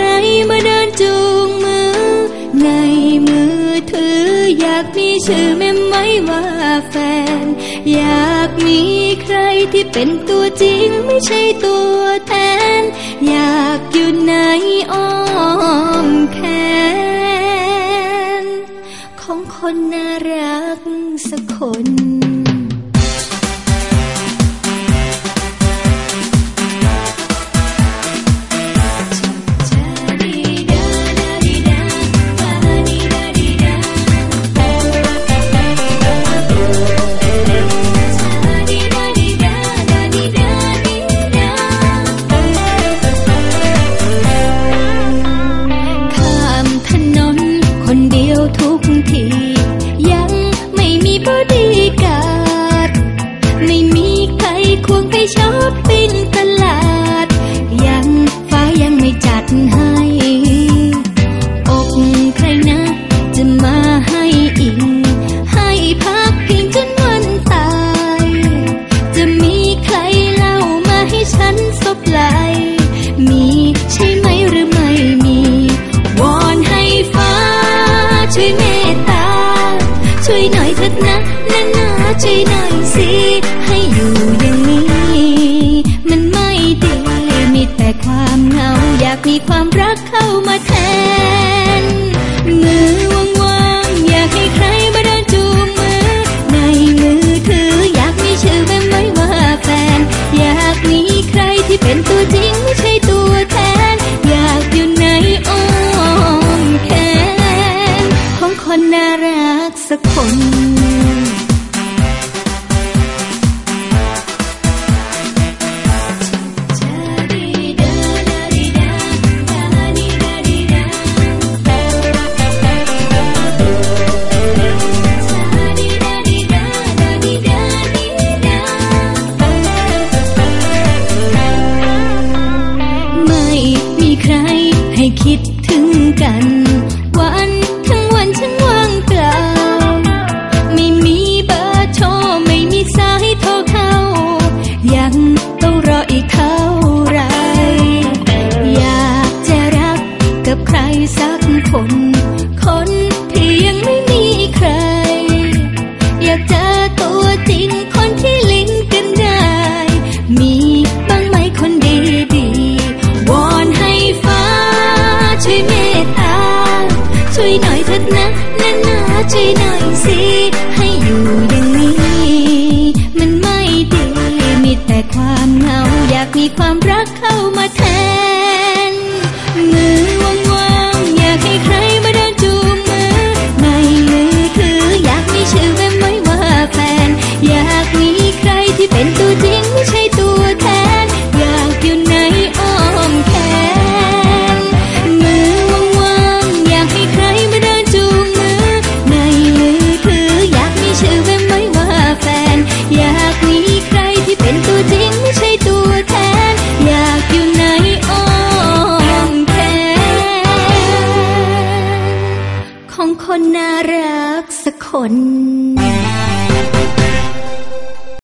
ใครมาเดินจูงมือ ในมือถืออยากมีชื่อแม่ไม่ว่าแฟน อยากมีใครที่เป็นตัวจริงไม่ใช่ตัวแทน อยากอยู่ในอ้อมแขน ของคนน่ารักสักคน ไม่มีใครควงไปชอบปิ้งตลาด ยังฟ้ายังไม่จัดหา วยหน่อยเถิดนะนะนาใจหน่อยสิให้อยู่อย่างนี้ มันไม่ดีมีแต่ความเหงา อยากมีความรักเข้ามาแทนมือวง กสักคนไม่มีใครให้คิดถึงกันวัน ดนะนะนะช่วยหน่อยสิให้อยู่อย่างนี้ มันไม่ดีมีแต่ความเหงาอยากมีความรักเข้ามาแทนมือว่างๆอยากให้ใคร คนน่ารักสักคน